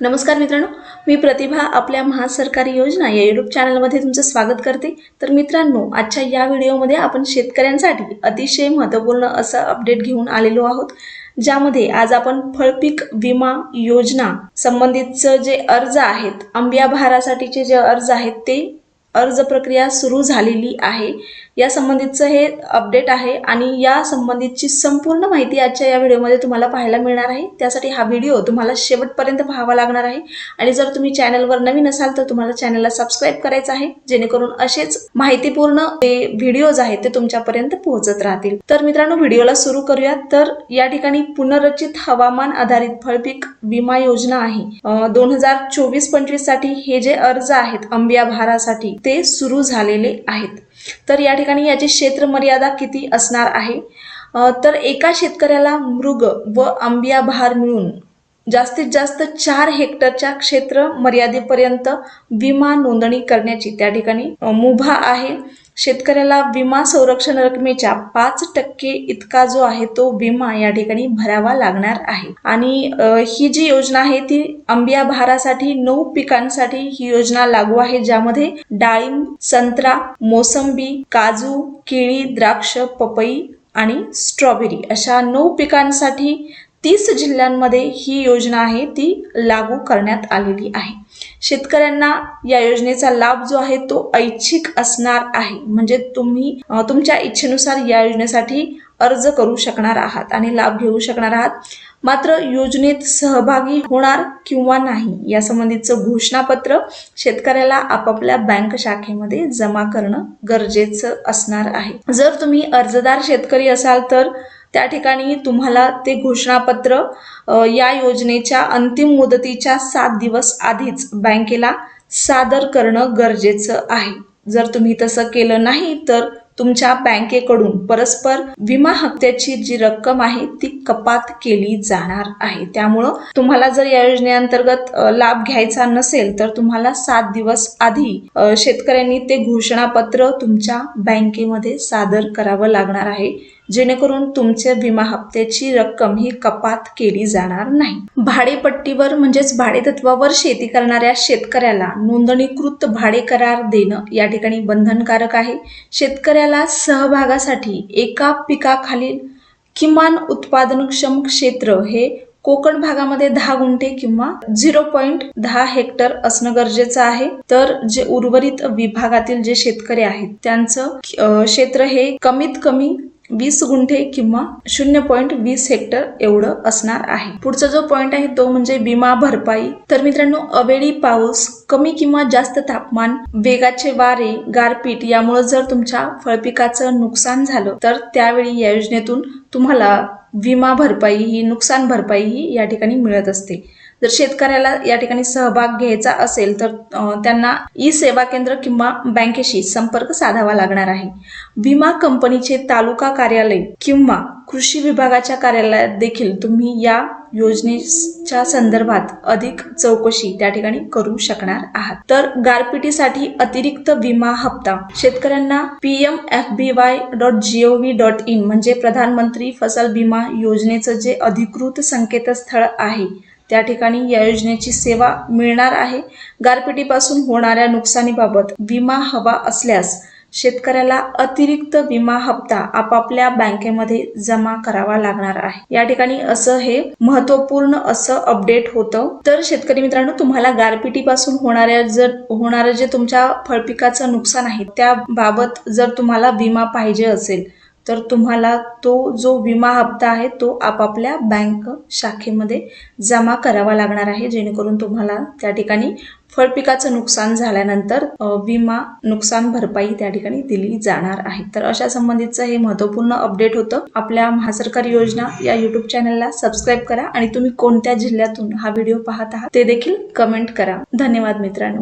नमस्कार मित्रांनो मी प्रतिभा आपल्या महासरकारी योजना या युट्यूब चॅनलमध्ये तुमचं स्वागत करते. तर मित्रांनो आजच्या या व्हिडिओमध्ये आपण शेतकऱ्यांसाठी अतिशय महत्त्वपूर्ण असं अपडेट घेऊन आलेलो आहोत ज्यामध्ये आज आपण फळपीक विमा योजना संबंधितचं जे अर्ज आहेत आंब्या भारासाठीचे जे अर्ज आहेत ते अर्ज प्रक्रिया सुरू झालेली आहे. या संबंधितचं हे अपडेट आहे आणि या संबंधितची संपूर्ण माहिती आजच्या या व्हिडिओमध्ये तुम्हाला पाहायला मिळणार आहे. त्यासाठी हा व्हिडिओ तुम्हाला शेवटपर्यंत पाहावा लागणार आहे. आणि जर तुम्ही चॅनलवर नवीन असाल तर तुम्हाला चॅनलला सबस्क्राईब करायचं आहे जेणेकरून असेच माहितीपूर्ण जे व्हिडिओज आहेत ते तुमच्यापर्यंत पोहोचत राहतील. तर मित्रांनो व्हिडिओला सुरू करूयात. तर या ठिकाणी पुनर्रचित हवामान आधारित फळपीक विमा योजना आहे. दोन हजार चोवीस पंचवीससाठी हे जे अर्ज आहेत अंबिया भारासाठी ते सुरू झालेले आहेत. तर या ठिकाणी याची क्षेत्र मर्यादा किती असणार आहे? तर एका शेतकऱ्याला मृग व आंबिया बहार मिळून जास्तीत जास्त चार हेक्टरच्या क्षेत्र मर्यादेपर्यंत विमा नोंदणी करण्याची त्या ठिकाणी मुभा आहे. शेतकऱ्याला विमा संरक्षण रकमेच्या पाच टक्के इतका जो आहे तो विमा या ठिकाणी भरावा लागणार आहे. आणि ही जी योजना आहे ती आंबिया भारासाठी नऊ पिकांसाठी ही योजना लागू आहे ज्यामध्ये डाळिंब संत्रा मोसंबी काजू केळी द्राक्ष पपई आणि स्ट्रॉबेरी अशा नऊ पिकांसाठी तीस जिल्ह्यांमध्ये ही योजना आहे ती लागू करण्यात आलेली आहे. शेतकऱ्यांना या योजनेचा लाभ जो आहे तो ऐच्छिक असणार आहे. म्हणजे तुम्ही तुमच्या इच्छेनुसार या योजनेसाठी अर्ज करू शकणार आहात आणि लाभ घेऊ शकणार आहात. मात्र योजनेत सहभागी होणार किंवा नाही यासंबंधीचं घोषणापत्र शेतकऱ्याला आपापल्या बँक शाखेमध्ये जमा करणं गरजेचं असणार आहे. जर तुम्ही अर्जदार शेतकरी असाल तर त्या ठिकाणी तुम्हाला ते घोषणापत्र या योजनेच्या अंतिम मुदतीच्या सात दिवस आधीच बँकेला सादर करणं गरजेचं आहे. जर तुम्ही तसं केलं नाही तर तुमच्या बँकेकडून परस्पर विमा हप्त्याची जी रक्कम आहे ती कपात केली जाणार आहे. त्यामुळं तुम्हाला जर या योजनेअंतर्गत लाभ घ्यायचा नसेल तर तुम्हाला सात दिवस आधी शेतकऱ्यांनी ते घोषणापत्र तुमच्या बँकेमध्ये सादर करावं लागणार आहे. जेणेकरून तुमच्या विमा हप्त्याची रक्कम ही कपात केली जाणार नाही. भाडेपट्टीवर म्हणजेच भाडेतत्वावर शेती करणाऱ्या शेतकऱ्याला नोंदणीकृत भाडे करार देणं या ठिकाणी बंधनकारक आहे. शेतकऱ्याला सहभागासाठी एका पिकाखालील किमान उत्पादनक्षम क्षेत्र हे कोकण भागामध्ये दहा गुंठे किंवा झिरो पॉईंट दहा हेक्टर असणं गरजेचं आहे. तर जे उर्वरित विभागातील जे शेतकरी आहेत त्यांचं क्षेत्र हे कमीत कमी वीस गुंठे किंवा शून्य पॉईंट वीस हेक्टर एवढं असणार आहे. पुढचा जो पॉईंट आहे तो म्हणजे विमा भरपाई. तर मित्रांनो अवेळी पाऊस कमी किंवा जास्त तापमान वेगाचे वारे गारपीट यामुळे जर तुमच्या फळपिकाचं नुकसान झालं तर त्यावेळी या योजनेतून तुम्हाला विमा भरपाई ही नुकसान भरपाई ही या ठिकाणी मिळत असते. जर शेतकऱ्याला या ठिकाणी सहभाग घ्यायचा असेल तर त्यांना ई सेवा केंद्र किंवा बँकेशी संपर्क साधावा लागणार आहे. विमा कंपनीचे तालुका कार्यालय किंवा कृषी विभागाच्या कार्यालयात देखील तुम्ही या योजनेच्या संदर्भात अधिक चौकशी त्या ठिकाणी करू शकणार आहात. तर गारपिटीसाठी अतिरिक्त विमा हप्ता. शेतकऱ्यांना P M F B Y dot gov dot in म्हणजे प्रधानमंत्री फसल विमा योजनेचं जे अधिकृत संकेतस्थळ आहे त्या ठिकाणी या योजनेची सेवा मिळणार आहे. गारपिटीपासून होणाऱ्या नुकसानीबाबत विमा हवा असल्यास शेतकऱ्याला अतिरिक्त विमा हप्ता आपापल्या बँकेमध्ये जमा करावा लागणार आहे. या ठिकाणी असं हे महत्त्वपूर्ण असं अपडेट होतं. तर शेतकरी मित्रांनो तुम्हाला गारपिटीपासून होणाऱ्या जर होणारं जे तुमच्या फळपिकाचं नुकसान आहे त्याबाबत जर तुम्हाला विमा पाहिजे असेल तर तुम्हाला तो जो विमा हप्ता आहे तो आपापल्या बँक शाखेमध्ये जमा करावा लागणार आहे जेणेकरून तुम्हाला त्या ठिकाणी फळपिकाचं नुकसान झाल्यानंतर विमा नुकसान भरपाई त्या ठिकाणी दिली जाणार आहे. तर अशा संबंधितचं हे महत्त्वपूर्ण अपडेट होतं. आपल्या महासरकारी योजना या युट्यूब चॅनलला सबस्क्राईब करा आणि तुम्ही कोणत्या जिल्ह्यातून हा व्हिडिओ पाहत आहात ते देखील कमेंट करा. धन्यवाद मित्रांनो.